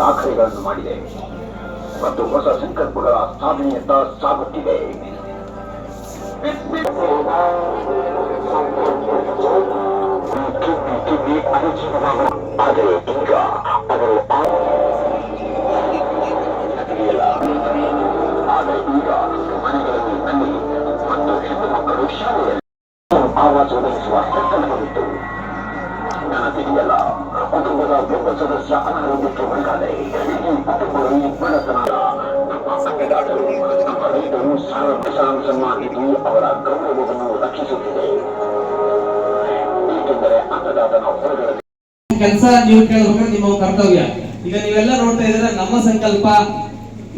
ದಾಖಲೆಗಳನ್ನು ಮಾಡಿದೆ ಮತ್ತು ಹೊಸ ಸಂಕಲ್ಪಗಳ ಸಾಧನೆಯತ್ತ ಸಾಗುತ್ತಿದೆ. ಕಿವಿ ಕಿವಿ ಅನುಚಿತವಾಗುವ ಆದರೆ ಈಗ ಅವರು ಆದರೆ ಈಗ ಮನೆಗಳಲ್ಲಿ ನಲ್ಲಿ ಮತ್ತು ಹೆಣ್ಣು ಮಕ್ಕಳು ಶಾಲೆಯಲ್ಲಿ ಆವಾಜ ಒದಗಿಸುವ ಸಂಕಲ್ಪವಿತ್ತು. ನನ್ನ ತಿಳಿಯಲ್ಲ. ಕುಟುಂಬದ ಸದಸ್ಯ ಅನಾರೋಗ್ಯಕ್ಕೆ ಒಳಗಾದರೆ ಈ ಬಡತನ ಅವರ ಗೌರವವನ್ನು ರಕ್ಷಿಸುತ್ತಿದೆ. ಏಕೆಂದರೆ ಅನ್ನದಾತನ ಹೊರಗಡೆ ಕೆಲಸ ನೀವು ಕೇಳಬೇಕು ನಿಮ್ಮ ಕರ್ತವ್ಯ. ಈಗ ನೀವೆಲ್ಲ ನೋಡ್ತಾ ಇದ್ರೆ ನಮ್ಮ ಸಂಕಲ್ಪ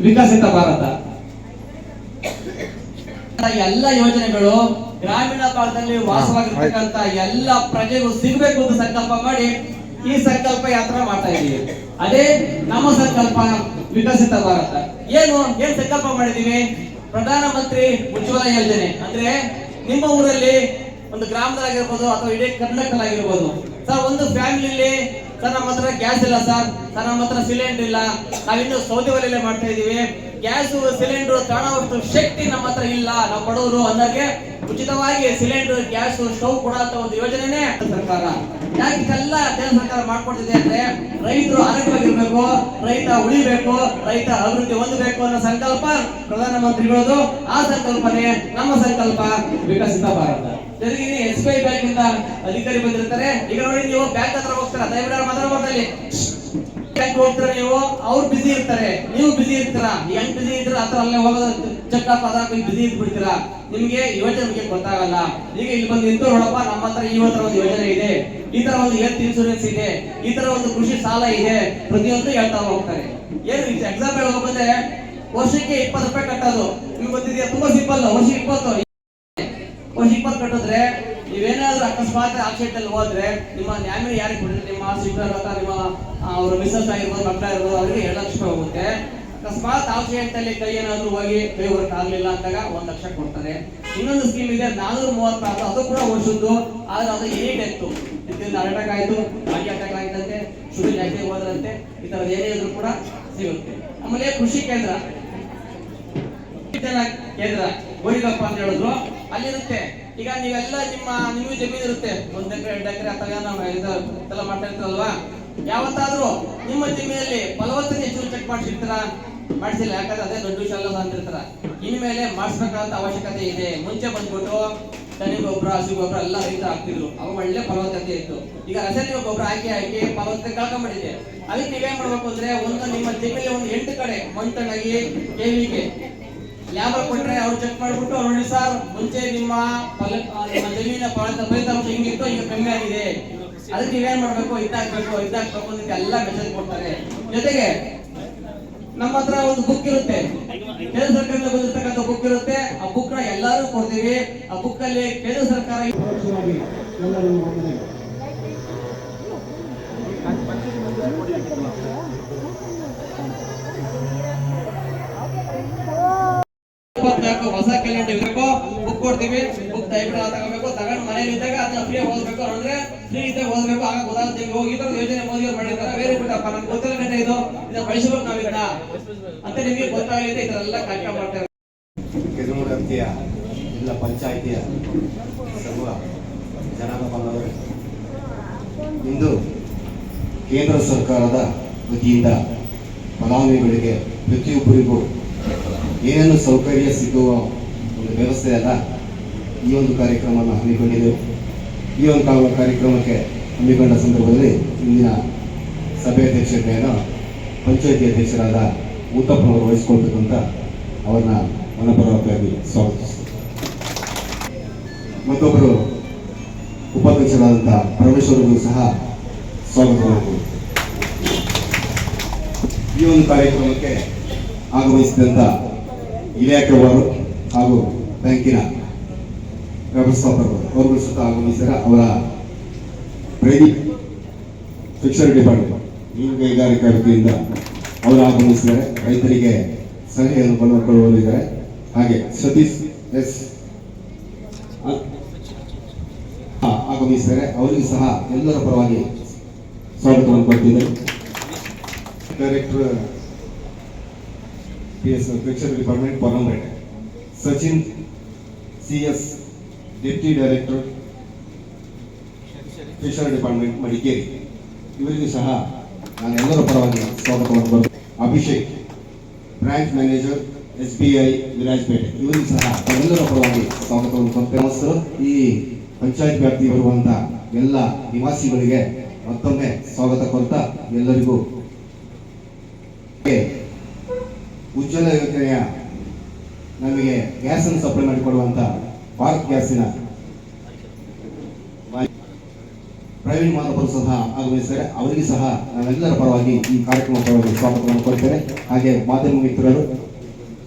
ವಿಕಸಿತ ಭಾರತ. ಎಲ್ಲ ಯೋಜನೆಗಳು ಗ್ರಾಮೀಣ ಭಾಗದಲ್ಲಿ ವಾಸವಾಗಿರ್ತಕ್ಕಂತ ಎಲ್ಲ ಪ್ರಜೆಗೂ ಸಿಗಬೇಕು ಅಂತ ಸಂಕಲ್ಪ ಮಾಡಿ ಈ ಸಂಕಲ್ಪ ಯಾತ್ರೆ ಮಾಡ್ತಾ ಇದ್ದೀವಿ ಅದೇ ನಮ್ಮ ಸಂಕಲ್ಪ ವಿಕಸಿತ ಭಾರತ. ಏನು, ಏನ್ ಸಂಕಲ್ಪ ಮಾಡಿದೀವಿ? ಪ್ರಧಾನ ಮಂತ್ರಿ ಉಜ್ವಲ ಯೋಜನೆ. ಅಂದ್ರೆ ನಿಮ್ಮ ಊರಲ್ಲಿ ಒಂದು ಗ್ರಾಮದಲ್ಲಾಗಿರ್ಬೋದು ಅಥವಾ ಇಡೀ ಕರ್ನಾಟಕದಲ್ಲಾಗಿರ್ಬೋದು. ಸರ್, ಒಂದು ಫ್ಯಾಮಿಲಿಲಿ ಸರ್, ನಮ್ಮ ಹತ್ರ ಗ್ಯಾಸ್ ಇಲ್ಲ ಸರ್. ಸರ್, ನಮ್ಮ ಹತ್ರ ಸಿಲಿಂಡರ್ ಇಲ್ಲ. ನಾವಿನ್ನು ಸೌದೆ ಒಲೆಯಲ್ಲೇ ಮಾಡ್ತಾ ಇದೀವಿ. ಗ್ಯಾಸ್ ಸಿಲಿಂಡರ್ ತಾಣ ಶಕ್ತಿ ನಮ್ಮ ಹತ್ರ ಇಲ್ಲ. ನಾವು ಬಡವರು ಅನ್ನೋಕೆ ಉಚಿತವಾಗಿ ಸಿಲಿಂಡರ್ ಗ್ಯಾಸ್ ಸ್ಟವ್ ಕೊಡುವಂತ ಒಂದು ಯೋಜನೆನೇ ಸರ್ಕಾರ. ಯಾಕೆ ಇದೆಲ್ಲ ಕೇಂದ್ರ ಸರ್ಕಾರ ಮಾಡ್ಕೊಡ್ತಿದೆ ಅಂದ್ರೆ ರೈತರು ಆರೋಗ್ಯವಾಗಿರ್ಬೇಕು ರೈತ ಉಳಿಬೇಕು ರೈತ ಅಭಿವೃದ್ಧಿ ಹೊಂದಬೇಕು ಅನ್ನೋ ಸಂಕಲ್ಪ ಪ್ರಧಾನಮಂತ್ರಿಗಳದು ಆ ಸಂಕಲ್ಪನೆ ನಮ್ಮ ಸಂಕಲ್ಪ. ವಿಕಸಿತ ಭಾರತ. ಜೊತೆಗೆ ಎಸ್ ಬಿ ಐ ಬ್ಯಾಂಕ್ ಇಂದ ಅಧಿಕಾರಿ ಬಂದಿರ್ತಾರೆ. ಈಗ ನೋಡಿ ನೀವು ಬ್ಯಾಂಕ್ ಹತ್ರ ಹೋಗ್ತಾರೆ? ದಯವಿಟ್ಟು ಬ್ಯಾಂಕ್ ಹೋಗ್ತೀರಾ ನೀವು, ಅವ್ರು ಬಿಸಿ ಇರ್ತಾರೆ. ನೀವು ಬಿಸಿ ಇರ್ತೀರಾ? ಹೆಂಗ್ ಬಿಸಿ ಇದ್ರೆ ಹತ್ರ ಅಲ್ಲೇ ಹೋಗೋದು ಚೆಕ್ ಪದ ಬಿಸಿ ಇದ್ ಬಿಡ್ತೀರಾ ನಿಮ್ಗೆ ಯೋಜನೆ ಬಗ್ಗೆ ಗೊತ್ತಾಗಲ್ಲ. ಈಗ ಇಲ್ಲಿ ಬಂದು ನಿಂತು ನೋಡಪ್ಪ ನಮ್ಮ ಹತ್ರ ಈ ಒಂದು ಯೋಜನೆ ಇದೆ. ಈ ತರ ಒಂದು ಹೆಲ್ತ್ ಇನ್ಸೂರೆನ್ಸ್ ಇದೆ. ಈ ತರ ಒಂದು ಕೃಷಿ ಸಾಲ ಇದೆ. ಪ್ರತಿಯೊಂದು ಹೇಳ್ತಾ ಹೋಗ್ತಾರೆ. ಏನು ಎಕ್ಸಾಂಪಲ್ ಹೋಗ್ಬಂದ್ರೆ ವರ್ಷಕ್ಕೆ ಇಪ್ಪತ್ತು ರೂಪಾಯಿ ಕಟ್ಟೋದು. ನೀವು ಗೊತ್ತಿದೆಯಾ? ತುಂಬಾ ಸಿಂಪಲ್ ವರ್ಷ ಇಪ್ಪತ್ತು. ವರ್ಷ ಇಪ್ಪತ್ತು ಕಟ್ಟಿದ್ರೆ ನೀವೇನಾದ್ರೂ ಅಕಸ್ಮಾತ್ ಆಕ್ಸಿಡೆಂಟ್ ಅಲ್ಲಿ ಹೋದ್ರೆ, ನಿಮ್ಮ ನ್ಯಾಯ ಯಾರಿಗೆ ಕೊಟ್ಟಿದ್ರೆ ನಿಮ್ಮ ಸಿಸ್ಟರ್ ಅಥವಾ ನಿಮ್ಮ ಅವ್ರ ಮಿಸಸ್ ಆಗಿರ್ಬೋದು ಮಕ್ಕಳಾಗಿರ್ಬೋದು ಅವರಿಗೆ ಎರಡು ಲಕ್ಷ ಹೋಗುತ್ತೆ. ಅಕಸ್ಮಾತ್ ಆಕ್ಸಿಡೆಂಟ್ ಅಲ್ಲಿ ಕೈ ಏನಾದ್ರು ಹೋಗಿ ಕೈ ವರ್ಕ್ ಆಗ್ಲಿಲ್ಲ ಅಂದಾಗ ಒಂದ್ ಲಕ್ಷ ಕೊಡ್ತಾರೆ. ಇನ್ನೊಂದು ಸ್ಕೀಮ್ ಇದೆ, ನಾನೂರ ಮೂವತ್ತಾರು, ಅದು ಕೂಡ ವರ್ಷದ್ದು ಆದ್ರೆ ಅದು ಏನೇ ಡೆತ್ತು ಇದರಿಂದ ಅಟ್ಯಾಕ್ ಆಯ್ತು ಬಾಕಿ ಅಟ್ಯಾಕ್ ಆಯ್ತಂತೆ ಶುಗರ್ ಜಾಸ್ತಿ ಹೋದ್ರಂತೆ, ಈ ತರ ಏನೇ ಇದ್ರು ಕೂಡ ಸಿಗುತ್ತೆ. ಆಮೇಲೆ ಕೃಷಿ ಕೇಂದ್ರ. ಕೇಂದ್ರ ಗೋರಿಗಪ್ಪ ಅಂತ ಹೇಳಿದ್ರು. ಅಲ್ಲಿರುತ್ತೆ. ಈಗ ನೀವೆಲ್ಲ ನಿಮ್ಮ ನೀವು ಜಮೀನು ಇರುತ್ತೆ ಒಂದ್ ಎಕರೆ, ಎರಡು ಎಕರೆ ಅಥವಾ ಏನೋ ಇದು ಎಲ್ಲ ಮಾಡ್ತಾ ಯಾವತ್ತಾದ್ರೂ ನಿಮ್ಮ ಜಮೀನಲ್ಲಿ ಫಲವತ್ತತೆ ಹೆಚ್ಚು ಚೆಕ್ ಮಾಡಿಸಿರ್ತೀರಾ? ಮಾಡಿಸಿಲ್ಲ, ಯಾಕಂದ್ರೆ ಅದೇ ದೊಡ್ಡ ವಿಷಯ ಅಲ್ಲ ಅಂತಿರ್ತಾರ. ಇನ್ಮೇಲೆ ಮಾಡಿಸ್ಬೇಕಾದಂತ ಅವಶ್ಯಕತೆ ಇದೆ. ಮುಂಚೆ ಬಂದ್ಬಿಟ್ಟು ತನಿ ಗೊಬ್ಬರ, ಹಸಿ ಗೊಬ್ಬರ ಎಲ್ಲ ರೈತ ಹಾಕ್ತಿದ್ರು. ಅವಾಗ ಒಳ್ಳೆ ಫಲವತ್ತತೆ ಇತ್ತು. ಈಗ ರಾಸಾಯನಿಕ ಗೊಬ್ಬರ ಹಾಕಿ ಹಾಕಿ ಫಲವತ್ತತೆ ಕಳ್ಕೊಂಡ್ಬಿಟ್ಟಿದೆ ಅದಕ್ಕೆ ನೀವೇನ್ ಮಾಡ್ಬೇಕು ಅಂದ್ರೆ, ಒಂದು ನಿಮ್ಮ ಜಮೀನಲ್ಲಿ ಒಂದು ಎಂಟು ಕಡೆ ಮಂಟನಾಗಿ ಕೆವಿಗೆ ಲ್ಯಾಬಲ್ ಕೊಟ್ರೆ ಅವ್ರು ಚೆಕ್ ಮಾಡ್ಬಿಟ್ಟು ಅವ್ರು ನೋಡಿ, ಸರ್, ಮುಂಚೆ ನಿಮ್ಮ ಫಲ ನಿಮ್ಮ ಜಮೀನಿನ ಫಲಿತಾಂಶ ಹಿಂಗಿತ್ತು ಈಗ ಕಮ್ಮಿ ಆಗಿದೆ. ಅದಕ್ಕೆ ನೀವೇನ್ ಮಾಡ್ಬೇಕು? ಇದಾಕ್ಬೇಕು ಇದಾಕ್ಬೇಕು ಅಂತ ಎಲ್ಲ ಮೆಸೇಜ್ ಕೊಡ್ತಾರೆ. ಜೊತೆಗೆ ನಮ್ಮ ಹತ್ರ ಒಂದು ಬುಕ್ ಇರುತ್ತೆ. ಕೇಂದ್ರ ಸರ್ಕಾರದಿಂದ ಬಂದಿರತಕ್ಕಂಥ ಬುಕ್ ಇರುತ್ತೆ. ಆ ಬುಕ್ನ ಎಲ್ಲರೂ ಕೊಡ್ತೀವಿ. ಆ ಬುಕ್ ಅಲ್ಲಿ ಕೇಂದ್ರ ಸರ್ಕಾರ ಇಪ್ಪತ್ನಾಲ್ಕು ಹೊಸ ಕ್ಯಾಲೆಂಡರ್ ಇರಬೇಕು. ಬುಕ್ ಕೊಡ್ತೀವಿ. ಬುಕ್ ದಯವಿಟ್ಟು ತಗೋಬೇಕು. ತಗೊಂಡು ಮನೇಲಿ ಇದ್ದಾಗ ಅದನ್ನ ಫ್ರೀ ಓದ್ಬೇಕು. ಅಂದ್ರೆ ಫ್ರೀ ಇದ್ದಾಗ ಓದ್ಬೇಕು. ಆಗ ಗೊತ್ತಾಗುತ್ತೆ ನಿಮ್ಗೆ ಹೋಗಿ ಈ ಯೋಜನೆ ಮೋದಿ ಅವ್ರು ಮಾಡಿರ್ತಾರೆ. ಬೇರೆ ಬಿಟ್ಟಪ್ಪ ನಮ್ಗೆ ಗೊತ್ತಿಲ್ಲ ಗಂಟೆ ಇದು. ಇದನ್ನ ಬಳಸಬೇಕು ನಾವಿದ್ದ ಅಂತ ನಿಮಗೆ ಗೊತ್ತಾಗಿದೆ. ಇದರೆಲ್ಲ ಕಾರ್ಯಕ್ರಮ ಮಾಡ್ತಾರೆ ಕೆದಮೂರು ಇಲ್ಲ ಪಂಚಾಯಿತಿಯ ಸರ್ವ ಜನಾಂಗ ಬಾಂಧವರೇ ಇಂದು ಕೇಂದ್ರ ಸರ್ಕಾರದ ವತಿಯಿಂದ ಫಲಾನುಭವಿಗಳಿಗೆ ಪ್ರತಿಯೊಬ್ಬರಿಗೂ ಏನೇನು ಸೌಕರ್ಯ ಸಿಗುವ ಒಂದು ವ್ಯವಸ್ಥೆ ಅಲ್ಲ. ಈ ಒಂದು ಕಾರ್ಯಕ್ರಮವನ್ನು ಹಮ್ಮಿಕೊಂಡಿದ್ದೆವು ಈ ಒಂದು ಕಾರ್ಯಕ್ರಮಕ್ಕೆ ಹಮ್ಮಿಕೊಂಡ ಸಂದರ್ಭದಲ್ಲಿ ಇಂದಿನ ಸಭೆ ಅಧ್ಯಕ್ಷತೆಯನ್ನು ಪಂಚಾಯತಿ ಅಧ್ಯಕ್ಷರಾದ ಉತ್ತಪ್ಪನವರು ವಹಿಸಿಕೊಳ್ಬೇಕು ಅಂತ ಅವರನ್ನ ಮನಪೂರ್ವಕವಾಗಿ ಸ್ವಾಗತಿಸ್ತಾರೆ ಮತ್ತೊಬ್ಬರು ಉಪಾಧ್ಯಕ್ಷರಾದಂಥ ಪರಮೇಶ್ವರರಿಗೂ ಸಹ ಸ್ವಾಗತ ಈ ಒಂದು ಕಾರ್ಯಕ್ರಮಕ್ಕೆ ಆಗಮಿಸಿದಂಥ ಇಲಾಖೆಯವರು ಹಾಗೂ ಬ್ಯಾಂಕಿನ ವ್ಯವಸ್ಥಾಪಕರು ಅವರು ಸಹ ಆಗಮಿಸಿದ್ದಾರೆ ಅವರ ಪ್ರದೀಪ್ ಶಿಕ್ಷಣ ಡಿಪಾರ್ಟ್ಮೆಂಟ್ ಮೀನು ಕೈಗಾರಿಕಾ ವೃತ್ತಿಯಿಂದ ಅವರು ಆಗಮಿಸಿದ್ದಾರೆ. ರೈತರಿಗೆ ಸಲಹೆಯನ್ನು ಕೊಂಡುಕೊಳ್ಳುವಲ್ಲಿದ್ದಾರೆ ಹಾಗೆ ಸತೀಶ್ ಎಸ್. ಆಗಮಿಸಿದರೆ ಆಗಮಿಸಿದ್ದಾರೆ. ಅವರಿಗೂ ಸಹ ಎಲ್ಲರ ಪರವಾಗಿ ಸ್ವಾಗತವನ್ನು ಕೊಡ್ತಿದ್ದರು director P S department Ponnampet Sachin, C S deputy director fisher department Madikeri. ಇವರಿಗೂ ಸಹ ನಾನು ಎಲ್ಲರ ಪರವಾಗಿ ಸ್ವಾಗತವನ್ನು ಬರ್ Abhishek, branch manager, S B I Virajpet. ಇವರಿಗೂ ಸಹ ಎಲ್ಲರ ಪರವಾಗಿ ಸ್ವಾಗತವನ್ನು ನಮಸ್ಕಾರ ಈ ಪಂಚಾಯತ್ ವ್ಯಾಪ್ತಿ ಬರುವಂತ ಎಲ್ಲ ನಿವಾಸಿಗಳಿಗೆ ಮತ್ತೊಮ್ಮೆ ಸ್ವಾಗತ ಕೊಡ್ತಾ ಎಲ್ಲರಿಗೂ. ಉಜ್ವಲ ಯೋಜನೆಯ ನಮಗೆ ಗ್ಯಾಸ್ ಅನ್ನು ಸಪ್ಲೈ ಮಾಡಿಕೊಡುವಂತ ಭಾರತ್ ಗ್ಯಾಸಿನ ಪ್ರವೀಣ್ ಮಾಧವರು ಸಹ ಆಗಮಿಸಿದ್ದಾರೆ. ಅವರಿಗೆ ಸಹ ನಾವೆಲ್ಲರ ಪರವಾಗಿ ಈ ಕಾರ್ಯಕ್ರಮ ಪರವಾಗಿ ಸ್ವಾಗತವನ್ನು ಕೊಡ್ತೇನೆ ಹಾಗೆ ಮಾಧ್ಯಮ ಮಿತ್ರರು,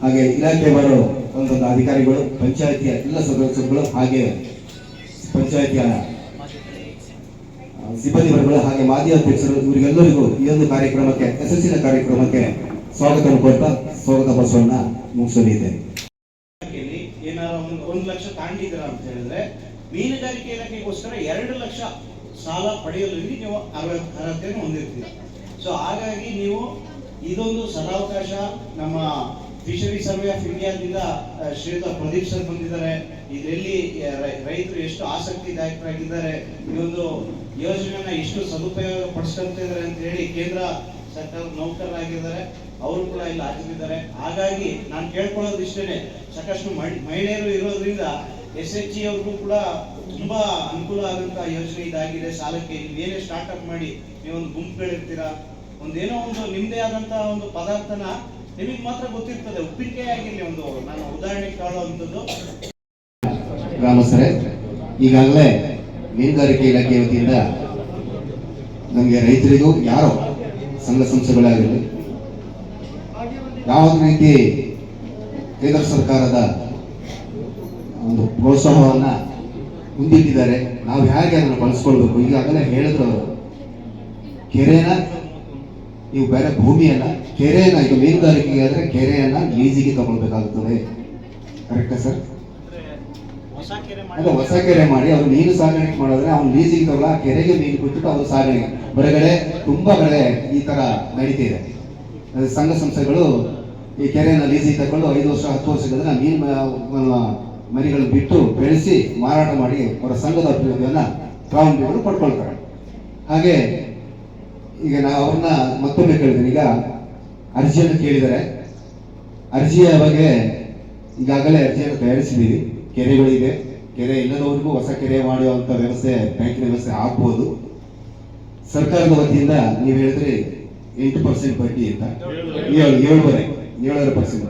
ಹಾಗೆ ಇಲಾಖೆಯವರು ಒಂದೊಂದು ಅಧಿಕಾರಿಗಳು, ಪಂಚಾಯತಿಯ ಎಲ್ಲ ಸದಸ್ಯರುಗಳು, ಹಾಗೆ ಪಂಚಾಯತಿಯ ಸಿಬ್ಬಂದಿ ವರ್ಗಗಳು, ಹಾಗೆ ಮಾಜಿ ಅಧ್ಯಕ್ಷರು, ಇವರಿಗೆಲ್ಲರಿಗೂ ಈ ಒಂದು ಕಾರ್ಯಕ್ರಮಕ್ಕೆ, ಯಶಸ್ಸಿನ ಕಾರ್ಯಕ್ರಮಕ್ಕೆ ಸ್ವಾಗತವನ್ನು ಕೊಡ್ತಾ ಸ್ವಾಗತ ಬಸವಣ್ಣ ಮುಗಿಸಲಿದೆ. ಲಕ್ಷ ತಾಂಡಿದ್ರ ಅಂತ ಹೇಳಿದ್ರೆ ಮೀನುಗಾರಿಕೆ ಇಲಾಖೆಗೋಸ್ಕರ ಎರಡು ಲಕ್ಷ ಸಾಲ ಪಡೆಯಲು ನೀವು ಅರ್ಹ- ಅರ್ಹತೆಯನ್ನು ಹೊಂದಿರ್ತೀರ? ಸೊ ಹಾಗಾಗಿ ನೀವು ಇದೊಂದು ಸದಾವಕಾಶ. ನಮ್ಮ ಫಿಶರಿ ಸರ್ವೆ ಆಫ್ ಇಂಡಿಯಾದಿಂದ ಶ್ರೀಯುತ ಪ್ರದೀಪ್ ಸರ್ ಬಂದಿದ್ದಾರೆ. ಇದರಲ್ಲಿ ರೈತರು ಎಷ್ಟು ಆಸಕ್ತಿದಾಯಕರಾಗಿದ್ದಾರೆ. ಈ ಒಂದು ಯೋಜನೆಯನ್ನ ಎಷ್ಟು ಸದುಪಯೋಗ ಪಡಿಸ್ಕೊಂತಿದ್ದಾರೆ ಅಂತ ಹೇಳಿ ಕೇಂದ್ರ ಸರ್ಕಾರ ನೌಕರರಾಗಿದ್ದಾರೆ. ಅವರು ಕೂಡ ಇಲ್ಲಿ ಹಾಕಿದ್ದಾರೆ ಹಾಗಾಗಿ ನಾನು ಕೇಳ್ಕೊಳ್ಳೋದು ಇಷ್ಟೇನೆ. ಸಾಕಷ್ಟು ಮಹಿ- ಮಹಿಳೆಯರು ಇರೋದ್ರಿಂದ ಎಸ್ ಎಚ್ ಜಿ ಅವ್ರಿಗೂ ಕೂಡ ತುಂಬಾ ಅನುಕೂಲ ಆದಂತಹ ಯೋಜನೆ ಇದಾಗಿದೆ. ಸಾಲಕ್ಕೆ ನೀವೇನೇ ಸ್ಟಾರ್ಟ್ಅಪ್ ಮಾಡಿ ನೀವೊಂದು ಗುಂಪುಗಳಿರ್ತೀರಾ ಒಂದೇನೋ ಒಂದು ನಿಮ್ದೇ ಆದಂತಹ ಒಂದು ಪದಾರ್ಥನ ನಿಮಗೆ ಮಾತ್ರ ಗೊತ್ತಿರ್ತದೆ. ಉಪ್ಪಿನಕಾಯಿ ಆಗಿರ್ಲಿ ಒಂದು ನಾನು ಉದಾಹರಣೆಗೆ ಕಾಣುವಂಥದ್ದು ಗ್ರಾಮಸ್ಥರೇ, ಈಗಾಗಲೇ ಮೀನುಗಾರಿಕೆ ಇಲಾಖೆ ವತಿಯಿಂದ ನಮಗೆ ರೈತರಿಗೂ, ಯಾರೋ ಸಂಘ ಸಂಸ್ಥೆಗಳಾಗಿರಲಿ ಯಾವ ರೀತಿ ಕೇಂದ್ರ ಸರ್ಕಾರದ ಒಂದು ಪ್ರೋತ್ಸಾಹವನ್ನ ಮುಂದಿಟ್ಟಿದ್ದಾರೆ. ನಾವು ಹೇಗೆ ಅದನ್ನು ಬಳಸ್ಕೊಳ್ಬೇಕು? ಈಗಾಗಲೇ ಹೇಳಿದ್ರು ಅವರು. ಕೆರೆನ ನೀವು ಬೇರೆ ಭೂಮಿಯನ್ನ ಕೆರೆಯನ್ನ ಈಗ ಮೀನುಗಾರಿಕೆಗೆ ಆದ್ರೆ ಕೆರೆಯನ್ನ ಲೀಸಿಗೆ ತಗೊಳ್ಬೇಕಾಗುತ್ತದೆ ಕರೆಕ್ಟಾ ಸರ್? ಅಂದ್ರೆ ಹೊಸ ಕೆರೆ ಮಾಡಿ, ಅವ್ರು ಮೀನು ಸಾಗಾಣಿಕೆ ಮಾಡಿದ್ರೆ ಅವ್ನು ಲೀಸಿಗೆ ತಗೊಳ್ಳ ಕೆರೆಗೆ ಮೀನು ಬಿಟ್ಬಿಟ್ಟು ಅವ್ರು ಸಾಗಾಣಿಕೆ. ಹೊರಗಡೆ ತುಂಬಾ ಕಡೆ ಈ ತರ ನಡೀತಿದೆ. ಸಂಘ ಸಂಸ್ಥೆಗಳು ಈ ಕೆರೆಯನ್ನು ಲೀಸಿಗೆ ತಗೊಂಡು ಐದು ವರ್ಷ, ಹತ್ತು ವರ್ಷಗಳಿಂದ ಮೀನು ಮರಿಗಳನ್ನು ಮರಿಗಳು ಬಿಟ್ಟು ಬೆಳೆಸಿ ಮಾರಾಟ ಮಾಡಿ ಅವರ ಸಂಘದ ಅಭಿವೃದ್ಧಿಯನ್ನು ಪ್ರಾರಂಭಿಕರು ಪಡ್ಕೊಳ್ತಾರೆ. ಹಾಗೆ ಈಗ ನಾವು ಅವ್ರನ್ನ ಮತ್ತೊಮ್ಮೆ ಕೇಳಿದ್ದೀನಿ. ಈಗ ಅರ್ಜಿಯನ್ನು ಕೇಳಿದರೆ ಅರ್ಜಿಯ ಬಗ್ಗೆ ಈಗಾಗಲೇ ಅರ್ಜಿಯನ್ನು ತಯಾರಿಸಿದ್ದೀವಿ. ಕೆರೆಗಳಿದೆ. ಕೆರೆ ಇಲ್ಲದವರೆಗೂ ಹೊಸ ಕೆರೆ ಮಾಡುವಂಥ ವ್ಯವಸ್ಥೆ ಬ್ಯಾಂಕಿನ ವ್ಯವಸ್ಥೆ ಆಗ್ಬೋದು. ಸರ್ಕಾರದ ವತಿಯಿಂದ ನೀವು ಹೇಳಿದ್ರಿ ಎಂಟು ಪರ್ಸೆಂಟ್ ಬಡ್ಡಿ ಅಂತ. ಏಳು ಏಳುವರೆ ಏಳೂವರೆ ಪರ್ಸೆಂಟ್.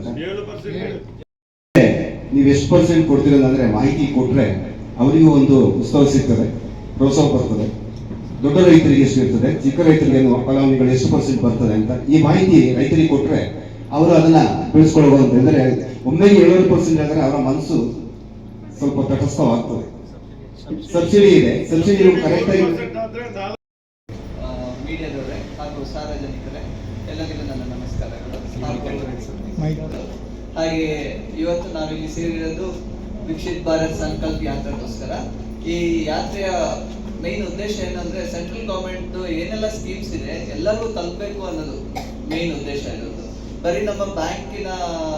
ನೀವು ಎಷ್ಟು ಪರ್ಸೆಂಟ್ ಕೊಡ್ತೀರಲ್ಲ ಅಂದ್ರೆ ಮಾಹಿತಿ ಕೊಟ್ರೆ ಅವರಿಗೂ ಒಂದು ಉತ್ಸವ ಸಿಗ್ತದೆ ಪ್ರೋತ್ಸಾಹ ಬರ್ತದೆ. ದೊಡ್ಡ ರೈತರಿಗೆ ಎಷ್ಟು ಇರ್ತದೆ ಚಿಕ್ಕ ರೈತರಿಗೆ ಏನು ಫಲಾನುಭವಿಗಳು ಎಷ್ಟು ಪರ್ಸೆಂಟ್ ಬರ್ತದೆ ಅಂತ ಈ ಮಾಹಿತಿ ರೈತರಿಗೆ ಕೊಟ್ರೆ ಅವರು ಅದನ್ನ ಬೆಳೆಸ್ಕೊಳ್ಬಹುದು ಅಂದ್ರೆ ಒಮ್ಮೆಗೆ ಏಳು ಪರ್ಸೆಂಟ್ ಆದ್ರೆ ಅವರ ಮನಸ್ಸು ಸ್ವಲ್ಪ ತಟಸ್ಥವಾಗ್ತದೆ. ಸಬ್ಸಿಡಿ ಇದೆ. ಸಬ್ಸಿಡಿ ಕರೆಕ್ಟ್ ಆಗಿ ಹಾಗೂ ಇವತ್ತು ನಾವಿಲ್ಲಿ ಸೇರಿರೋದು ವಿಕ್ಷಿತ್ ಭಾರತ್ ಸಂಕಲ್ಪ ಯಾತ್ರೆಗೋಸ್ಕರ. ಈ ಯಾತ್ರೆಯ ಮೈನ್ ಉದ್ದೇಶ ಏನಂದ್ರೆ ಸೆಂಟ್ರಲ್ ಗವರ್ಮೆಂಟ್ ಏನೆಲ್ಲ ಸ್ಕೀಮ್ಸ್ ಇದೆ ಎಲ್ಲರಿಗೂ ತಲುಪಬೇಕು ಅನ್ನೋದು ಮೇನ್ ಉದ್ದೇಶ ಇರೋದು. ಬರೀ ನಮ್ಮ ಬ್ಯಾಂಕಿನ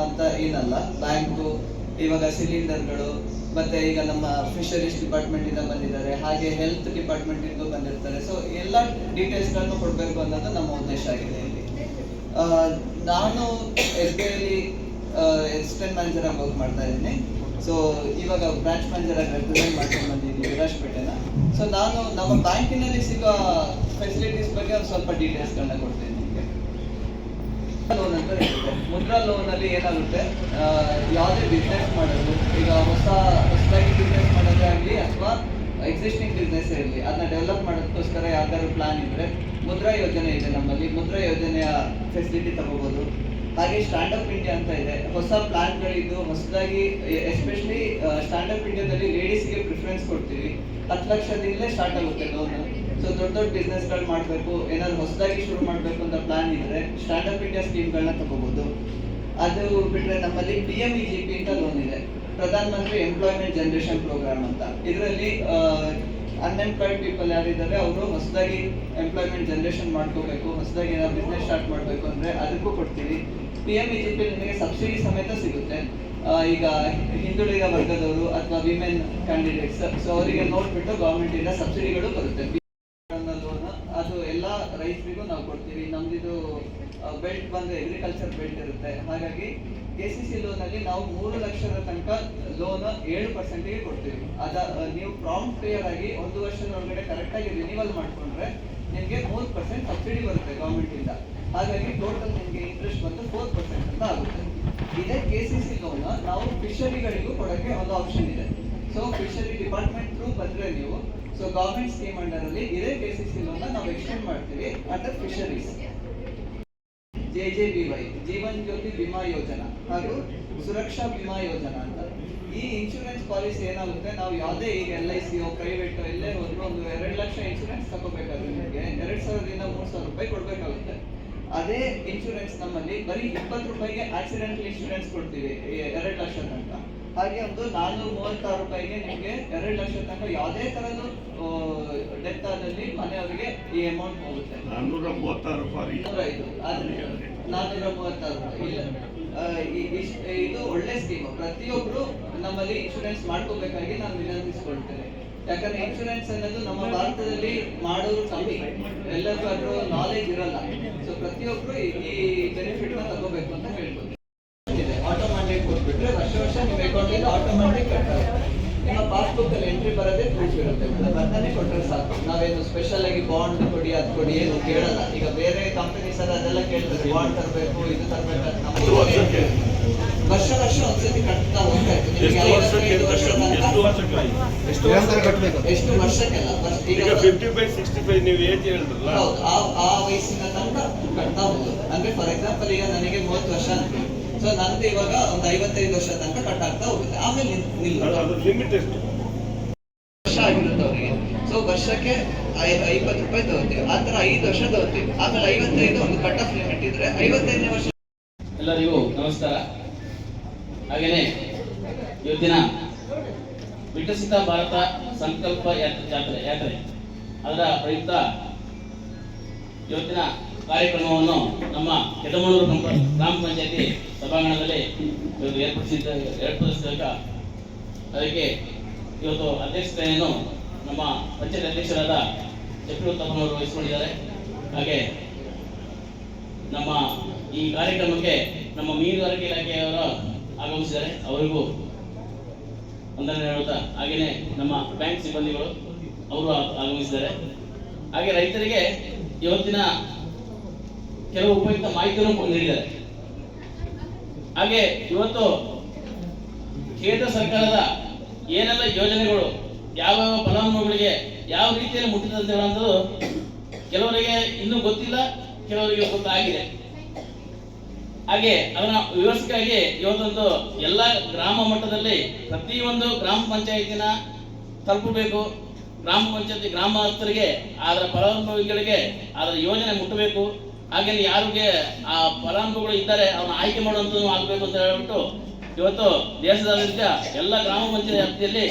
ಅಂತ ಏನಲ್ಲ, ಬ್ಯಾಂಕು, ಇವಾಗ ಸಿಲಿಂಡರ್ಗಳು ಮತ್ತೆ ಈಗ ನಮ್ಮ ಫಿಶರೀಸ್ ಡಿಪಾರ್ಟ್ಮೆಂಟ್ ಇಂದ ಬಂದಿದ್ದಾರೆ, ಹಾಗೆ ಹೆಲ್ತ್ ಡಿಪಾರ್ಟ್ಮೆಂಟ್ ಇಂದ ಬಂದಿರ್ತಾರೆ. ಸೊ ಎಲ್ಲ ಡೀಟೇಲ್ಸ್ಗಳನ್ನು ಕೊಡಬೇಕು ಅನ್ನೋದು ನಮ್ಮ ಉದ್ದೇಶ ಆಗಿದೆ ಇಲ್ಲಿ. ನಾನು ಎಸ್ ಬಿ ಐಲಿ ಅಸಿಸ್ಟೆಂಟ್ ಮ್ಯಾನೇಜರ್ ಆಗಿ ವರ್ಕ್ ಮಾಡ್ತಾ ಇದ್ದೀನಿ. ಸೊ ಇವಾಗ ಬ್ರಾಂಚ್ ಮ್ಯಾನೇಜರ್ ಆಗಿ ರೆಪ್ರೆಸೆಂಟ್ ಮಾಡ್ಕೊಂಡು ಬಂದಿದ್ದೀನಿ ವಿರಾಜ್ಪೇಟೆನ ಸೊ ನಾನು ನಮ್ಮ ಬ್ಯಾಂಕಿನಲ್ಲಿ ಸಿಗೋ ಫೆಸಿಲಿಟೀಸ್ ಬಗ್ಗೆ ಒಂದು ಸ್ವಲ್ಪ ಡೀಟೇಲ್ಸ್ಗಳನ್ನ ಕೊಡ್ತೀನಿ ಲೋನ್ ಅಂತ ಹೇಳ್ತಾರೆ ಮುದ್ರಾ ಲೋನಲ್ಲಿ ಏನಾಗುತ್ತೆ? ಯಾವುದೇ ಬಿಸ್ನೆಸ್ ಮಾಡೋದು, ಈಗ ಹೊಸ, ಹೊಸದಾಗಿ ಬಿಸ್ನೆಸ್ ಮಾಡೋದೇ ಆಗಲಿ ಅಥವಾ ಎಕ್ಸಿಸ್ಟಿಂಗ್ ಬಿಸ್ನೆಸ್ ಇರಲಿ ಅದನ್ನ ಡೆವಲಪ್ ಮಾಡೋದಕ್ಕೋಸ್ಕರ ಯಾವ್ದಾದ್ರು ಪ್ಲಾನ್ ಇದ್ರೆ ಮುದ್ರಾ ಯೋಜನೆ ಇದೆ ನಮ್ಮಲ್ಲಿ. ಮುದ್ರಾ ಯೋಜನೆಯ ಫೆಸಿಲಿಟಿ ತಗೋಬೋದು. ಹಾಗೆ ಸ್ಟ್ಯಾಂಡಪ್ ಇಂಡಿಯಾ ಅಂತ ಇದೆ. ಹೊಸ ಪ್ಲಾನ್ಗಳಿದ್ದು ಹೊಸದಾಗಿ ಎಸ್ಪೆಷಲಿ ಸ್ಟ್ಯಾಂಡಪ್ ಇಂಡಿಯಾದಲ್ಲಿ ಲೇಡೀಸ್ಗೆ ಪ್ರಿಫರೆನ್ಸ್ ಕೊಡ್ತೀವಿ. ಹತ್ತು ಲಕ್ಷದಿಂದಲೇ ಸ್ಟಾರ್ಟ್ ಆಗುತ್ತೆ ಲೋನ್ ಸೊ ದೊಡ್ಡ ದೊಡ್ಡ ಬಿಸ್ನೆಸ್ಗಳು ಮಾಡಬೇಕು. ಏನಾದ್ರು ಹೊಸದಾಗಿ ಶುರು ಮಾಡಬೇಕು ಅಂತ ಪ್ಲಾನ್ ಇದ್ರೆ ಸ್ಟಾರ್ಟ್ಅಪ್ ಇಂಡಿಯಾ ಸ್ಕೀಮ್ಗಳನ್ನ ತಗೋಬೋದು. ಅದು ಬಿಟ್ರೆ ನಮ್ಮಲ್ಲಿ P M E G P ಅಂತ ಲೋನ್ ಇದೆ. ಪ್ರಧಾನ ಮಂತ್ರಿ ಎಂಪ್ಲಾಯ್ಮೆಂಟ್ ಜನರೇಷನ್ ಪ್ರೋಗ್ರಾಮ್ ಅಂತ. ಇದರಲ್ಲಿ ಅನ್ಎಂಪ್ಲಾಯ್ಡ್ ಪೀಪಲ್ ಯಾರಿದ್ದಾರೆ, ಅವರು ಹೊಸದಾಗಿ ಎಂಪ್ಲಾಯ್ಮೆಂಟ್ ಜನರೇಷನ್ ಮಾಡ್ಕೋಬೇಕು, ಹೊಸದಾಗಿ ಏನಾದ್ರು ಬಿಸ್ನೆಸ್ ಸ್ಟಾರ್ಟ್ ಮಾಡಬೇಕು ಅಂದ್ರೆ ಅದಕ್ಕೂ ಕೊಡ್ತೀವಿ. ಪಿ ಎಂ ಇ ಪಿ ನಿಮಗೆ ಸಬ್ಸಿಡಿ ಸಮೇತ ಸಿಗುತ್ತೆ. ಈಗ ಹಿಂದುಳಿದ ವರ್ಗದವರು ಅಥವಾ ವಿಮೆನ್ ಕ್ಯಾಂಡಿಡೇಟ್ಸ್ ಸೊ ಅವರಿಗೆ ನೋಡ್ಬಿಟ್ಟು ಗೌರ್ಮೆಂಟಿಂದ ಸಬ್ಸಿಡಿಗಳು ಬರುತ್ತೆ. ಲೋನ್ ಅದು ಎಲ್ಲ ರೈತರಿಗೂ ನಾವು ಕೊಡ್ತೀವಿ. ನಮ್ದಿದು ಬೆಲ್ಟ್ ಬಂದು ಅಗ್ರಿಕಲ್ಚರ್ ಬೆಲ್ಟ್ ಇರುತ್ತೆ. ಹಾಗಾಗಿ ಕೆ ಸಿ ಸಿ ಲೋನ್ ಅಲ್ಲಿ ನಾವು ಮೂರು ಲಕ್ಷದ ತನಕ ಲೋನ್ ಏಳು ಪರ್ಸೆಂಟ್ಗೆ ಕೊಡ್ತೀವಿ. ಅದ ನೀವು ಪ್ರಾಂಪ್ಟ್ ಕ್ಲಿಯರ್ ಆಗಿ ಒಂದು ವರ್ಷದ ಒಳಗಡೆ ಕರೆಕ್ಟ್ ಆಗಿ ರಿನಿವಲ್ ಮಾಡ್ಕೊಂಡ್ರೆ ನಿಮಗೆ ಮೂರು ಪರ್ಸೆಂಟ್ ಸಬ್ಸಿಡಿ ಬರುತ್ತೆ ಗೌರ್ಮೆಂಟ್ ಇಂದ. ಹಾಗಾಗಿ ಟೋಟಲ್ ನಿಮಗೆ ಇಂಟ್ರೆಸ್ಟ್ ಬಂದು ಫೋರ್ ಪರ್ಸೆಂಟ್ ಅಂತ ಆಗುತ್ತೆ. ಇದೇ ಕೆ ಸಿ ಸಿ ಲೋನ್ ನಾವು ಫಿಶರಿಗಳಿಗೂ ಕೊಡೋಕ್ಕೆ ಒಂದು ಆಪ್ಷನ್ ಇದೆ. ಸೊ ಫಿಶರಿ ಡಿಪಾರ್ಟ್ಮೆಂಟ್ ಥ್ರೂ ಬಂದ್ರೆ ನೀವು ಸೊ ಗೌರ್ಮೆಂಟ್ ಸ್ಕೀಮ್ ಅಂಡರ್ ಅಲ್ಲಿ ಇದೇ ಕೆ ಸಿ ಸಿ ಲೋನ್ ನಾವು ಎಕ್ಸ್ಟೆಂಡ್ ಮಾಡ್ತೀವಿ under fisheries J J B Y, Jeevan Jyoti Bima Yojana ಹಾಗೂ ಸುರಕ್ಷಾ ವಿಮಾ ಯೋಜನಾ ಅಂತ ಈ ಇನ್ಶೂರೆನ್ಸ್ ಪಾಲಿಸಿ ಏನಾಗುತ್ತೆ? ನಾವು ಯಾವುದೇ ಈಗ ಎಲ್ ಐ ಸಿ ಪ್ರೈವೇಟ್ ಎಲ್ಲೇ ಹೋದ್ರು ಒಂದು ಎರಡು ಲಕ್ಷ ಇನ್ಶೂರೆನ್ಸ್ ತಗೋಬೇಕಾದ್ರೆ ನಿಮಗೆ ಎರಡು ಸಾವಿರದಿಂದ ಮೂರು ಸಾವಿರ ರೂಪಾಯಿ ಕೊಡಬೇಕಾಗುತ್ತೆ. ಅದೇ ಇನ್ಶೂರೆನ್ಸ್ ನಮ್ಮಲ್ಲಿ ಬರೀ ಇಪ್ಪತ್ತು ರೂಪಾಯಿಗೆ ಆಕ್ಸಿಡೆಂಟಲ್ ಇನ್ಶೂರೆನ್ಸ್ ಕೊಡ್ತೀವಿ, ಎರಡು ಲಕ್ಷ ತನಕ. ಹಾಗೆ ಒಂದು ನಾನ್ನೂರ ಮೂವತ್ತಾರು ರೂಪಾಯಿಗೆ ನಿಮಗೆ ಎರಡು ಲಕ್ಷ ತನಕ ಯಾವುದೇ ತರದ್ದು ಡೆತ್ ಆದಲ್ಲಿ ಮನೆಯವರಿಗೆ ಈ ಅಮೌಂಟ್ ಹೋಗುತ್ತೆ. ನಾನ್ನೂರ ಮೂವತ್ತಾರು ರೂಪಾಯಿ ನಾನ್ನೂರ ಮೂವತ್ತಾರು ರೂಪಾಯಿ. ಇದು ಒಳ್ಳೆ ಸ್ಕೀಮ್ ಪ್ರತಿಯೊಬ್ರು ನಮ್ಮಲ್ಲಿ ಇನ್ಶೂರೆನ್ಸ್ ಮಾಡ್ಕೋಬೇಕಾಗಿ ನಾನು ವಿನಂತಿಸ್ಕೊಳ್ತೇನೆ. ಯಾಕಂದ್ರೆ ಇನ್ಶೂರೆನ್ಸ್ ಅನ್ನೋದು ನಮ್ಮ ಭಾರತದಲ್ಲಿ ಮಾಡೋರು ಕಮ್ಮಿ. ಎಲ್ಲರಿಗೂ ಅದರ ನಾಲೆಜ್ ಇರಲ್ಲ. ಸೊ ಪ್ರತಿಯೊಬ್ರು ಈ- ಈ ಬೆನಿಫಿಟ್ನ ತಗೋಬೇಕು ಅಂತ ಹೇಳ್ಬೋದು ಆಟೋಮ್ಯಾಟಿಕ್ ಕೊಟ್ಬಿಟ್ರೆ ವರ್ಷ ವರ್ಷ ನಿಮ್ಮ ಅಕೌಂಟ್ ಇಂದ ಆಟೋಮ್ಯಾಟಿಕ್ ಕಟ್ ಆಗುತ್ತೆ ನಿಮ್ಮ ಪಾಸ್ಬುಕ್ ಅಲ್ಲಿ ಎಂಟ್ರಿ ಬರೋದೇ ಪ್ರೂಫ್ ಇರುತ್ತೆ ಮೇಡಮ್ ಅದನ್ನೇ ಕೊಟ್ಟರೆ ಸಾಕು ನಾವೇನು ಸ್ಪೆಷಲ್ ಆಗಿ ಬಾಂಡ್ ಕೊಡಿ ಅದು ಕೊಡಿ ಏನು ಕೇಳಲ್ಲ. ಈಗ ಬೇರೆ ಕಂಪನೀಸ್ ಎಲ್ಲ ಅದೆಲ್ಲ ಕೇಳ್ತಾರೆ ಬಾಂಡ್ ತರಬೇಕು ಇದು ತರಬೇಕು ಅಂತ ವರ್ಷ ವರ್ಷ ಒಂದ್ಸತಿ ಕಟ್ತಾ ಹೋಗ್ತಾ ಇತ್ತು. ನಿಮ್ಗೆ ಎಷ್ಟು ವರ್ಷ ಎಷ್ಟು ತನಕ ಎಷ್ಟು ವರ್ಷ ಕಟ್ಬೇಕು. ಎಷ್ಟು ವರ್ಷಕ್ಕೆಲ್ಲ? ವರ್ಷ- ಈಗ ಫಿಫ್ಟಿ ಫೈವ್ ಸಿಕ್ಸ್ಟಿ ಫೈವ್ ನೀವು ಏಜ್ ಹೇಳಿದ್ರಲ್ಲ. ಹೌದು ಆ ಆ ವಯಸ್ಸಿನ ತನಕ ಕಟ್ತಾ ಹೋಗುದು. ಅಂದ್ರೆ ಫಾರ್ ಎಕ್ಸಾಂಪಲ್ ಈಗ ನನಗೆ ಮೂವತ್ತು ವರ್ಷ ಅಂತ. ಸೊ ನಂದು ಇವಾಗ ಒಂದು ಐವತ್ತೈದು ವರ್ಷ ತನಕ ಕಟ್ ಆಗ್ತಾ ಹೋಗುತ್ತೆ. ಆಮೇಲೆ ನಿಲ್- ಅದು- ಲಿಮಿಟ್ ಎಷ್ಟು? ವರ್ಷ ಆಗಿರುತ್ತೆ ಅವರಿಗೆ. ಸೊ ವರ್ಷಕ್ಕೆ ಐವತ್ತು ರೂಪಾಯಿ ತಗೋತೀವಿ. ಆ ಐದು ವರ್ಷ ತಗೋತೀವಿ. ಆಮೇಲೆ ಐವತ್ತೈದು ಒಂದು ಕಟ್ ಆಫ್ ಇದ್ರೆ ಐವತ್ತೈದನೇ ವರ್ಷ ಎಲ್ಲರಿಗೂ ನಮಸ್ಕಾರ. ಹಾಗೇನೆ ಇವತ್ತಿನ ವಿಕಸಿತ ಭಾರತ ಸಂಕಲ್ಪ ಯಾತ್ರೆ ಯಾತ್ರೆ. ಅದರ ಪ್ರಯುಕ್ತ ಇವತ್ತಿನ ಕಾರ್ಯಕ್ರಮವನ್ನು ನಮ್ಮ ಕೆದಮಳೂರು ಕಂಪ- ಗ್ರಾಮ ಪಂಚಾಯತಿ ಸಭಾಂಗಣದಲ್ಲಿ ಇವತ್ತು ಏರ್ಪಡಿಸಿದ್ದ ಏರ್ಪಡಿಸಿದಾಗ ಅದಕ್ಕೆ ಇವತ್ತು ಅಧ್ಯಕ್ಷತೆಯನ್ನು ನಮ್ಮ ಪಂಚಾಯತ್ ಅಧ್ಯಕ್ಷರಾದ ಚಕ್ರವರ್ತಪ್ಪನವರು ವಹಿಸಿಕೊಂಡಿದ್ದಾರೆ. ಹಾಗೆ ನಮ್ಮ ಈ ಕಾರ್ಯಕ್ರಮಕ್ಕೆ ನಮ್ಮ ಮೀನುಗಾರಿಕೆ ಇಲಾಖೆಯವರು ಆಗಮಿಸಿದ್ದಾರೆ. ಅವರಿಗೂ ವಂದನೆ ಹೇಳುತ್ತಾ, ಹಾಗೆಯೇ ನಮ್ಮ ಬ್ಯಾಂಕ್ ಸಿಬ್ಬಂದಿಗಳು ಅವರು ಆಗಮಿಸಿದ್ದಾರೆ. ಹಾಗೆ ರೈತರಿಗೆ ಇವತ್ತಿನ ಕೆಲವು ಉಪಯುಕ್ತ ಮಾಹಿತಿಯನ್ನು ನೀಡಿದ್ದಾರೆ. ಹಾಗೆ ಇವತ್ತು ಕೇಂದ್ರ ಸರ್ಕಾರದ ಏನೆಲ್ಲ ಯೋಜನೆಗಳು ಯಾವ ಯಾವ ಫಲಾನುಭವಿಗಳಿಗೆ ಯಾವ ರೀತಿಯಲ್ಲಿ ಮುಟ್ಟಿದೆ ಅಂತ ಹೇಳುವಂಥದ್ದು ಕೆಲವರಿಗೆ ಇನ್ನೂ ಗೊತ್ತಿಲ್ಲ, ಕೆಲವರಿಗೆ ಗೊತ್ತಾಗಿದೆ ಹಾಗೆ ಅದನ್ನ ವಿವರಿಸಕ್ಕಾಗಿ ಇವತ್ತೊಂದು ಎಲ್ಲ ಗ್ರಾಮ ಮಟ್ಟದಲ್ಲಿ ಪ್ರತಿಯೊಂದು ಗ್ರಾಮ ಪಂಚಾಯತಿನ ತಲುಪಬೇಕು. ಗ್ರಾಮ ಪಂಚಾಯತಿ ಗ್ರಾಮಸ್ಥರಿಗೆ ಅದರ ಫಲಾನುಭವಿಗಳಿಗೆ ಅದರ ಯೋಜನೆ ಮುಟ್ಟಬೇಕು. ಹಾಗೆ ಯಾರಿಗೆ ಆ ಫಲಾನುಭವಿಗಳು ಇದ್ದಾರೆ ಅವ್ರನ್ನ ಆಯ್ಕೆ ಮಾಡುವಂಥದ್ದು ಆಗಬೇಕು ಅಂತ ಹೇಳ್ಬಿಟ್ಟು ಇವತ್ತು ದೇಶದಾದ್ಯಂತ ಎಲ್ಲ ಗ್ರಾಮ ಪಂಚಾಯತಿ ವ್ಯಾಪ್ತಿಯಲ್ಲಿ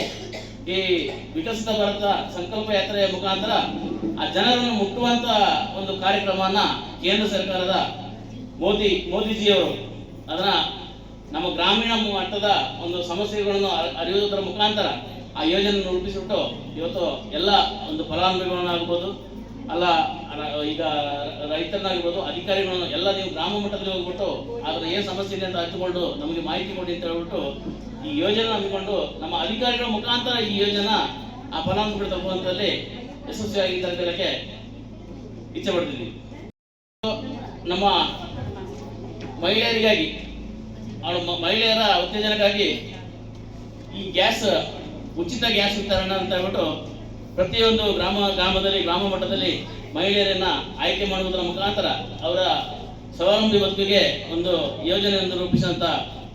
ಈ ವಿಕಸಿತ ಭಾರತ ಸಂಕಲ್ಪ ಯಾತ್ರೆಯ ಮುಖಾಂತರ ಆ ಜನರನ್ನು ಮುಟ್ಟುವಂತ ಒಂದು ಕಾರ್ಯಕ್ರಮವನ್ನ ಕೇಂದ್ರ ಸರ್ಕಾರದ ಮೋದಿ, ಮೋದಿಜಿಯವರು ಅದನ್ನ ನಮ್ಮ ಗ್ರಾಮೀಣ ಮಟ್ಟದ ಒಂದು ಸಮಸ್ಯೆಗಳನ್ನು ಅರಿ- ಅರಿಯುವುದರ ಮುಖಾಂತರ ಆ ಯೋಜನೆಯನ್ನು ರೂಪಿಸಿಬಿಟ್ಟು ಇವತ್ತು ಎಲ್ಲ ಒಂದು ಫಲಾನುಭವಿಗಳನ್ನಾಗ್ಬೋದು, ಅಲ್ಲ ಈಗ ರೈತರನ್ನಾಗಿರ್ಬೋದು ಅಧಿಕಾರಿಗಳನ್ನು ಎಲ್ಲ ನೀವು ಗ್ರಾಮ ಮಟ್ಟದಲ್ಲಿ ಹೋಗ್ಬಿಟ್ಟು ಅದರ ಏನು ಸಮಸ್ಯೆ ಇದೆ ಅಂತ ಹಚ್ಚಿಕೊಂಡು ನಮಗೆ ಮಾಹಿತಿ ಕೊಡಿ ಅಂತ ಹೇಳ್ಬಿಟ್ಟು ಈ ಯೋಜನೆ ಹಮ್ಮಿಕೊಂಡು ನಮ್ಮ ಅಧಿಕಾರಿಗಳ ಮುಖಾಂತರ ಈ ಯೋಜನೆ ಆ ಫಲಾನುಭವಿಗಳು ತಲುಪುವಂತಲ್ಲಿ ಯಶಸ್ವಿಯಾಗಿ ಅಂತ ಇಚ್ಛೆ ಪಡ್ತಿದ್ದೀವಿ ನಮ್ಮ ಮಹಿಳೆಯರಿಗಾಗಿ ಅವಳು ಮಹಿಳೆಯರ ಉತ್ತೇಜನಕ್ಕಾಗಿ ಈ ಗ್ಯಾಸ್, ಉಚಿತ ಗ್ಯಾಸ್ ವಿತರಣೆ ಅಂತ ಹೇಳ್ಬಿಟ್ಟು ಪ್ರತಿಯೊಂದು ಗ್ರಾಮ, ಗ್ರಾಮದಲ್ಲಿ, ಗ್ರಾಮ ಮಟ್ಟದಲ್ಲಿ ಮಹಿಳೆಯರನ್ನ ಆಯ್ಕೆ ಮಾಡುವುದರ ಮುಖಾಂತರ ಅವರ ಸ್ವಾವಲಂಬಿ ಬದುಕಿಗೆ ಒಂದು ಯೋಜನೆಯನ್ನು ರೂಪಿಸಿದಂತ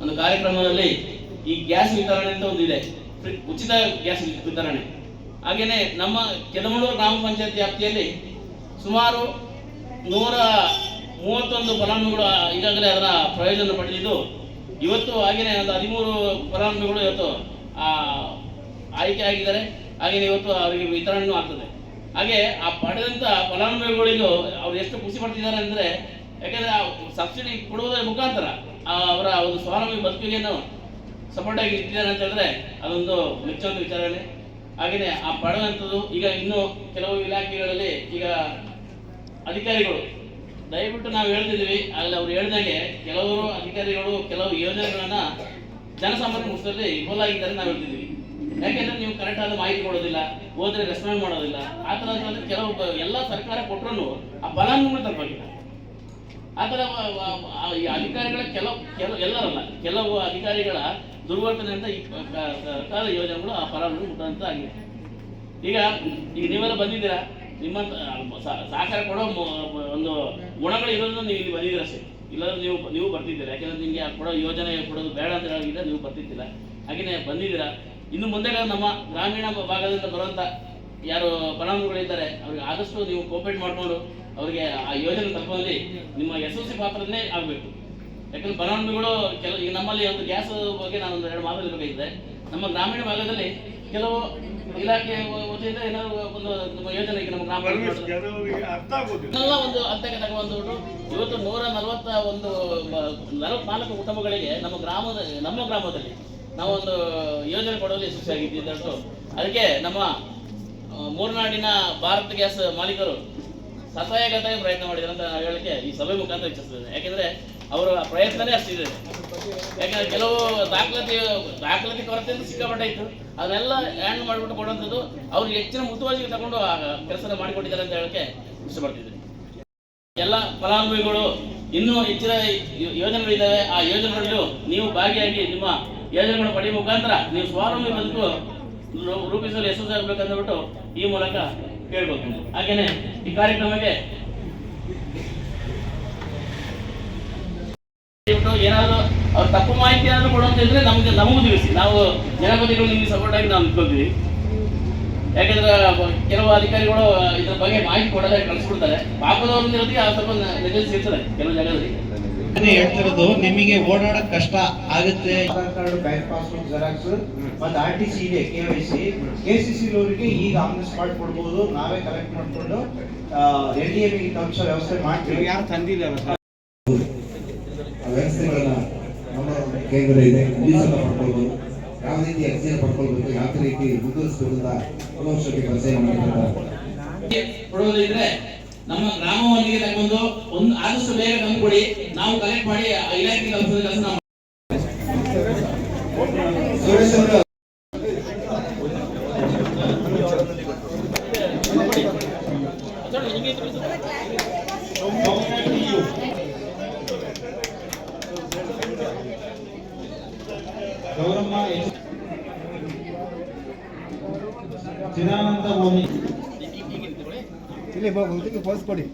ಒಂದು ಕಾರ್ಯಕ್ರಮದಲ್ಲಿ ಈ ಗ್ಯಾಸ್ ವಿತರಣೆ ಅಂತ ಒಂದು ಇದೆ. ಉಚಿತ ಗ್ಯಾಸ್ ವಿತರಣೆ. ಹಾಗೆಯೇ ನಮ್ಮ ಕೆದಮಳೂರು ಗ್ರಾಮ ಪಂಚಾಯತ್ ವ್ಯಾಪ್ತಿಯಲ್ಲಿ ಸುಮಾರು ನೂರ ಮೂವತ್ತೊಂದು ಫಲಾನುಭವಿಗಳು ಈಗಾಗಲೇ ಅದರ ಪ್ರಯೋಜನ ಪಡೆದಿದ್ದು, ಇವತ್ತು ಹಾಗೆಯೇ ಒಂದು ಹದಿಮೂರು ಫಲಾನುಭವಿಗಳು ಇವತ್ತು ಆಯ್ಕೆ ಆಗಿದ್ದಾರೆ. ಹಾಗೆಯೇ ಇವತ್ತು ಅವರಿಗೆ ವಿತರಣೆಯೂ ಆಗ್ತದೆ. ಹಾಗೆ ಆ ಪಡೆದಂತ ಫಲಾನುಭವಿಗಳಿಗೂ ಅವ್ರು ಎಷ್ಟು ಖುಷಿ ಪಡ್ತಿದ್ದಾರೆ ಅಂದ್ರೆ, ಯಾಕಂದ್ರೆ ಸಬ್ಸಿಡಿ ಕೊಡುವುದರ ಮುಖಾಂತರ ಆ ಅವರ ಒಂದು ಸ್ವಾವಲಂಬಿ ಸಪೋರ್ಟ್ ಆಗಿ ಇಟ್ಟಿದ್ದಾರೆ ಅಂತ ಹೇಳಿದ್ರೆ ಅದೊಂದು ಮೆಚ್ಚುವಂತ ವಿಚಾರಣೆ ಹಾಗೆಯೇ ಆ ಪಡೆದಂಥದ್ದು ಈಗ ಇನ್ನು ಕೆಲವು ಇಲಾಖೆಗಳಲ್ಲಿ ಈಗ ಅಧಿಕಾರಿಗಳು, ದಯವಿಟ್ಟು ನಾವು ಹೇಳ್ತಿದ್ವಿ ಅಲ್ಲಿ ಅವ್ರು ಹೇಳ್ದಂಗೆ ಕೆಲವರು ಅಧಿಕಾರಿಗಳು ಕೆಲವು ಯೋಜನೆಗಳನ್ನ ಜನಸಾಮಾನ್ಯ ಮುಖದಲ್ಲಿ ವಿಫಲಾಗಿದ್ದಾರೆ ನಾವು ಹೇಳ್ತಿದ್ವಿ ಯಾಕೆಂದ್ರೆ ನೀವು ಕರೆಕ್ಟ್ ಮಾಹಿತಿ ಕೊಡೋದಿಲ್ಲ. ಹೋದ್ರೆ ರೆಸ್ಪಾಂಡ್ ಮಾಡೋದಿಲ್ಲ. ಆ ಥರ ಕೆಲವು ಎಲ್ಲ ಸರ್ಕಾರ ಕೊಟ್ಟರು ಆ ಫಲಾನುಭವಿ ತಲುಪಿಲ್ಲ ಆ ಥರ ಈ ಅಧಿಕಾರಿಗಳ ಕೆಲವು ಕೆಲವು ಎಲ್ಲರಲ್ಲ, ಕೆಲವು ಅಧಿಕಾರಿಗಳ ದುರ್ವರ್ತನೆಯಿಂದ ಈ ಸರ್ಕಾರದ ಯೋಜನೆಗಳು ಆ ಫಲಾನುಭವಿ ಮುಟ್ಟಂತ ಆಗಿದೆ. ಈಗ ಈಗ ನೀವೆಲ್ಲ ಬಂದಿದ್ದೀರಾ? ನಿಮ್ಮಂತ ಸಹಕಾರ ಕೊಡೋ ಒಂದು ಗುಣಗಳು ಇರೋದನ್ನ ನೀವು ಇಲ್ಲಿ ಬಂದಿದ್ದೀರ ಅಷ್ಟೇ. ಇಲ್ಲಾಂದ್ರೆ ನೀವು ನೀವು ಬರ್ತಿದ್ದೀರಾ? ಯಾಕೆಂದ್ರೆ ನಿಮಗೆ ಕೊಡೋ ಯೋಜನೆ ಕೊಡೋದು ಬೇಡ ಅಂತ ಹೇಳಿದ್ರೆ ನೀವು ಬರ್ತಿದ್ದಿಲ್ಲ ಹಾಗೆಯೇ ಬಂದಿದ್ದೀರಾ? ಇನ್ನು ಮುಂದೆ ನಮ್ಮ ಗ್ರಾಮೀಣ ಭಾಗದಿಂದ ಬರುವಂತ ಯಾರು ಫಲಾನುಭವಿಗಳಿದ್ದಾರೆ ಅವ್ರಿಗೆ ಆದಷ್ಟು ನೀವು ಕೋಪರೇಟ್ ಮಾಡಿಕೊಂಡು ಅವರಿಗೆ ಆ ಯೋಜನೆ ತಲುಪುವಲ್ಲಿ ನಿಮ್ಮ ಯಶಸ್ವಿ ಪಾತ್ರನೇ ಆಗಬೇಕು. ಯಾಕಂದ್ರೆ ಫಲಾನುಭವಿಗಳು ಕೆಲವು ಈಗ ನಮ್ಮಲ್ಲಿ ಒಂದು ಗ್ಯಾಸ್ ಬಗ್ಗೆ ನಾನು ಒಂದು ಎರಡು ಮಾತಾಡಬೇಕಾಗಿದೆ ನಮ್ಮ ಗ್ರಾಮೀಣ ಭಾಗದಲ್ಲಿ ಕೆಲವು ಇಲಾಖೆ ವತಿಯಿಂದ ಏನಾದ್ರು ಒಂದು ನಮ್ಮ ಯೋಜನೆ ಈಗ ನಮ್ಮ ಗ್ರಾಮ ಪರಮೇಶ್ ಅರ್ಥ ಆಗೋದಿಲ್ಲ. ಇದನ್ನೆಲ್ಲ ಒಂದು ಹಂತಕ್ಕೆ ತಗೊಂಡು ಇವತ್ತು ನೂರ ನಲವತ್ತ ಒಂದು ನಲವತ್ನಾಲ್ಕು ಕುಟುಂಬಗಳಿಗೆ ನಮ್ಮ ಗ್ರಾಮದ ನಮ್ಮ ಗ್ರಾಮದಲ್ಲಿ ನಾವೊಂದು ಯೋಜನೆ ಕೊಡುವಲ್ಲಿ ಅಂತ ಅದಕ್ಕೆ ನಮ್ಮ ಮೂರ್ನಾಡಿನ ಭಾರತ್ ಗ್ಯಾಸ್ ಮಾಲೀಕರು ಸತಾಯಗತಾಯ ಪ್ರಯತ್ನ ಮಾಡಿದ್ರು ಅಂತ ಹೇಳಕ್ಕೆ ಈ ಸಭೆ ಮುಖಾಂತರ ಇಚ್ಛಿಸ್ತೇನೆ ಯಾಕೆಂದ್ರೆ ಅವರ ಪ್ರಯತ್ನನೇ ಅಷ್ಟಿದೆ ಯಾಕಂದ್ರೆ ಕೆಲವು ದಾಖಲಾತಿ ದಾಖಲಾತಿ ಕೊರತೆ ಅಂತ ಸಿಕ್ಕಾಪಟ್ಟೆ ಇತ್ತು ಅದನ್ನೆಲ್ಲ ಹ್ಯಾಂಡ್ ಮಾಡಿಬಿಟ್ಟು ಕೊಡುವಂಥದ್ದು ಅವ್ರಿಗೆ ಹೆಚ್ಚಿನ ಮುತುವರ್ಜಿಗೆ ತಗೊಂಡು ಆ ಕೆಲಸನ ಮಾಡಿಕೊಟ್ಟಿದ್ದಾರೆ ಅಂತ ಹೇಳಕ್ಕೆ ಇಷ್ಟಪಡ್ತಿದ್ದೀನಿ. ಎಲ್ಲ ಫಲಾನುಭವಿಗಳು ಇನ್ನೂ ಹೆಚ್ಚಿನ ಯೋಜನೆಗಳಿದ್ದಾವೆ. ಆ ಯೋಜನೆಗಳಲ್ಲೂ ನೀವು ಭಾಗಿಯಾಗಿ ನಿಮ್ಮ ಯೋಜನೆಗಳನ್ನು ಪಡೆಯ ಮುಖಾಂತರ ನೀವು ಸ್ವಾವಲಂಬಿ ಬದುಕು ರೂಪಿಸಲು ಯಶಸ್ಸಾಗಬೇಕಂದ್ಬಿಟ್ಟು ಈ ಮೂಲಕ ಕೇಳ್ಬೇಕು ಹಾಗೇನೆ ಈ ಕಾರ್ಯಕ್ರಮಕ್ಕೆ ಏನಾದ್ರು ಅವ್ರು ತಪ್ಪು ಮಾಹಿತಿ ಏನಾದ್ರು ಕೊಡುವಂತ ಇದ್ರೆ ನಮ್ಗೆ ನಮಗೂ ತಿಳಿಸಿ. ನಾವು ಜನಪದಿಗಳು ನಿಮ್ಗೆ ಸಪೋರ್ಟ್ ಆಗಿ ನಾವು ನಿಂತ್ಕೊಳ್ತೀವಿ ಯಾಕಂದ್ರೆ ಕೆಲವು ಅಧಿಕಾರಿಗಳು ಇದ್ರ ಬಗ್ಗೆ ಮಾಹಿತಿ ಕೊಡದೆ ಕಳಿಸ್ಬಿಡ್ತಾರೆ. ಪಾಪದವ್ರ ಜೊತೆಗೆ ಆ ಸ್ವಲ್ಪ ನೆಗೆಲ್ಸ್ ಸಿಗ್ತದೆ ಕೆಲವು ಜಾಗದಲ್ಲಿ. ಹೇಳ್ತಿರೋದು ನಿಮಗೆ ಓಡಾಡಕ್ ಕಷ್ಟ ಆಗುತ್ತೆ. Aadhaar card bank passbook xerox ಮತ್ತೆ ಆರ್ ಟಿ ಸಿ ಇದೆ K Y C. K C C ಅವರಿಗೆ ಈಗ ಆನ್ ದ ಸ್ಪಾಟ್ ಕೊಡ್ಬೋದು. ನಾವೇ ಕಲೆಕ್ಟ್ ಮಾಡ್ಕೊಂಡು ಎಲ್ ಡಿ ಎಂ ಅಂಶ ವ್ಯವಸ್ಥೆ ಮಾಡ್ತೀವಿ. ಯಾರು ತಂದಿಲ್ಲ ಆ ವ್ಯವಸ್ಥೆಗಳನ್ನ ನಮ್ಮ ಕೇಂದ್ರ ಇದೆ. ಲೀಸನ್ನ ಪಡ್ಕೊಳ್ಬೋದು. ಯಾವ ರೀತಿ ಅರ್ಜಿಯನ್ನು ಪಡ್ಕೊಳ್ಬೇಕು ಯಾವ ರೀತಿ ಮುಂದುವರಿಸಬೇಕು ಅಂತ ಪರಿಚಯ ಮಾಡಿರ್ತಾರೆ ಕೊಡೋದಿದ್ರೆ ನಮ್ಮ ಗ್ರಾಮವನ್ನಿಗೆ ತಗೊಂಡು ಒಂದು ಆದಷ್ಟು ಬೇಗ ತಂದು ಕೊಡಿ ನಾವು ಕಲೆಕ್ಟ್ ಮಾಡಿ ಇಲಾಖೆ ಕೆಲಸ ನಾವು ಸುರೇಶ್ ಅವರು ಅದೊಂದು ಹಿಂಗೆ ಇದ್ರೆ ಸಾಕು. ಗೌರಮ್ಮ ಚಿದಾನಂದ ಮೋನಿ ಉಮಾ ಪೋಸ್ ಕೊಡಿ.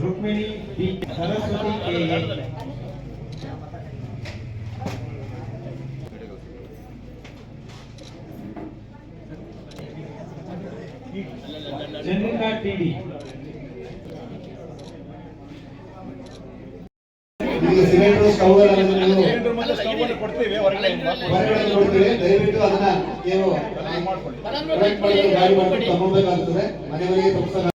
ರುಕ್ಮಿಣಿ ಸರಸ್ವತಿ ಕೆ ಎ ಚಂದ್ರಿಕಾ ಟಿಡಿ ಈಗ ಸಿಲಿಂಡರ್ ಸ್ಟವ್ ಕೊಡ್ತೀವಿ ಹೊರಗಡೆ ಕೊಡ್ತೀವಿ ದಯವಿಟ್ಟು ಅದನ್ನ ನೀವು ಗಾಡಿ ಮಾಡ್ಕೊಂಡು ತಗೊಳ್ಬೇಕಾಗ್ತದೆ. ಮನೆ ಮನೆಗೆ